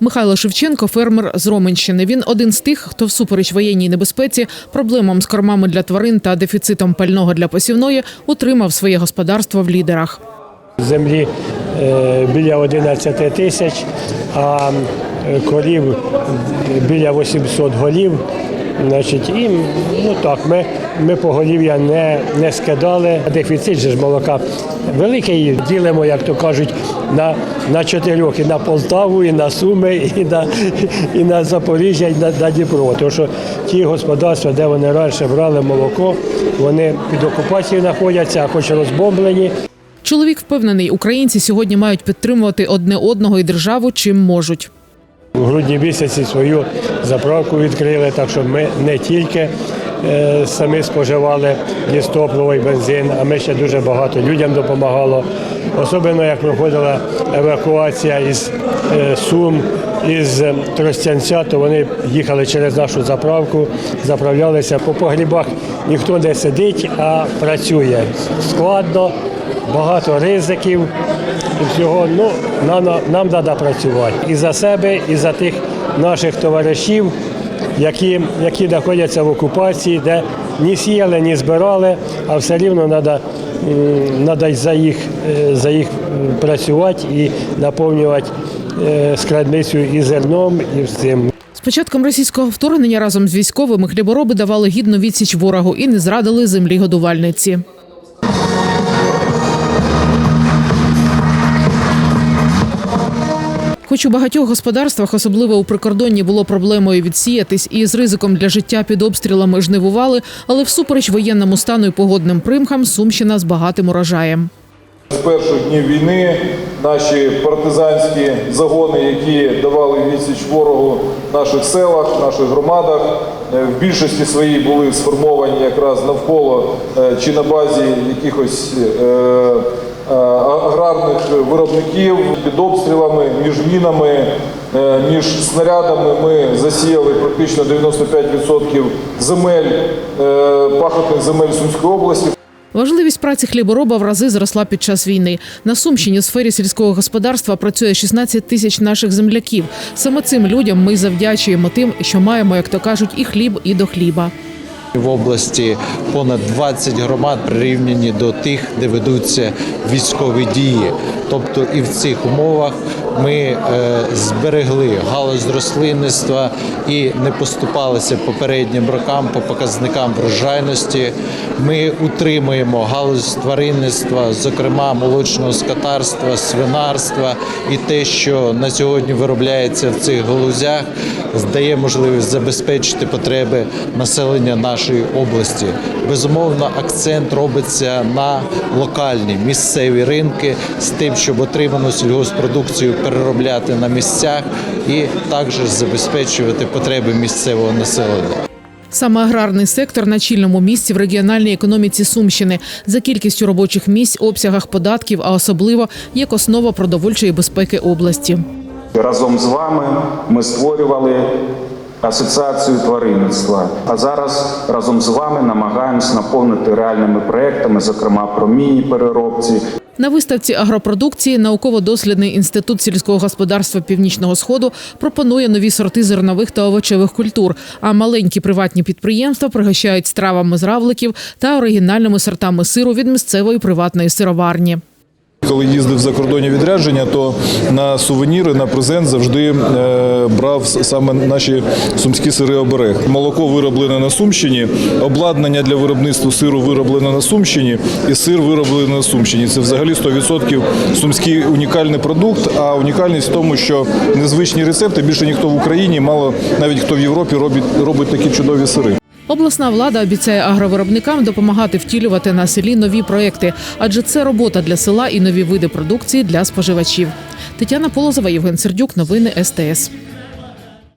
Михайло Шевченко фермер з Роменщини. Він один з тих, хто всупереч воєнній небезпеці, проблемам з кормами для тварин та дефіцитом пального для посівної утримав своє господарство в лідерах. Землі е, біля 11 тисяч, а е, корів біля 800 голів. Значить, і ну так, ми, ми поголів'я не, не скидали. Дефіцит же ж молока великий. Ділимо, як то кажуть, на, на чотирьох і на Полтаву, і на Суми, і на, і на Запоріжжя, і на, на Дніпро. Тому що ті господарства, де вони раніше брали молоко, вони під окупацією знаходяться, а хоч розбомблені. Чоловік впевнений, українці сьогодні мають підтримувати одне одного і державу чим можуть. У грудні місяці свою заправку відкрили, так що ми не тільки е, самі споживали лістопливо і бензин, а ми ще дуже багато людям допомагало. Особливо як проходила евакуація із е, Сум, із е, Тростянця, то вони їхали через нашу заправку, заправлялися по погрібах. Ніхто не сидить, а працює складно, багато ризиків і всього. Ну, нам, нам треба працювати і за себе, і за тих наших товаришів, які, які знаходяться в окупації, де ні сіяли, ні збирали, а все рівно треба, треба за їх, е, за їх працювати і наповнювати е, складницю і зерном, і всім. З початком російського вторгнення разом з військовими хлібороби давали гідну відсіч ворогу і не зрадили землі годувальниці. Хоч у багатьох господарствах, особливо у прикордонні, було проблемою відсіятись і з ризиком для життя під обстрілами жнивували, але всупереч воєнному стану і погодним примхам Сумщина з багатим урожаєм. З перших днів війни наші партизанські загони, які давали відсіч ворогу в наших селах, в наших громадах, е, в більшості своїй були сформовані якраз навколо е, чи на базі якихось е, аграрних виробників під обстрілами, між мінами, е, між снарядами. Ми засіяли практично 95% земель, е, пахотних земель Сумської області. Важливість праці хлібороба в рази зросла під час війни. На Сумщині у сфері сільського господарства працює 16 тисяч наших земляків. Саме цим людям ми завдячуємо тим, що маємо, як то кажуть, і хліб, і до хліба. В області понад 20 громад прирівняні до тих, де ведуться військові дії. Тобто і в цих умовах ми е, зберегли галузь рослинництва і не поступалися попереднім рокам по показникам врожайності. Ми утримуємо галузь тваринництва, зокрема молочного скотарства, свинарства, і те, що на сьогодні виробляється в цих галузях, дає можливість забезпечити потреби населення нашої області. Безумовно, акцент робиться на локальні місцеві ринки з тим, щоб отриману сільгоспродукцію переробляти на місцях і також забезпечувати потреби місцевого населення. Саме аграрний сектор на чільному місці в регіональній економіці Сумщини за кількістю робочих місць, обсягах податків, а особливо як основа продовольчої безпеки області. Разом з вами ми створювали асоціацію тваринництва. А зараз разом з вами намагаємось наповнити реальними проектами, зокрема про міні-переробці, На виставці агропродукції науково-дослідний інститут сільського господарства Північного Сходу пропонує нові сорти зернових та овочевих культур. А маленькі приватні підприємства пригощають стравами з равликів та оригінальними сортами сиру від місцевої приватної сироварні. Коли їздив за кордонні відрядження, то на сувеніри, на презент завжди е, брав саме наші сумські сири оберег. Молоко вироблене на Сумщині, обладнання для виробництва сиру вироблене на Сумщині, і сир вироблений на Сумщині. Це взагалі 100% сумський унікальний продукт. А унікальність в тому, що незвичні рецепти більше ніхто в Україні, мало навіть хто в Європі робить, робить такі чудові сири. Обласна влада обіцяє агровиробникам допомагати втілювати на селі нові проекти, адже це робота для села і нові види продукції для споживачів. Тетяна Полозова, Євген Сердюк, новини СТС.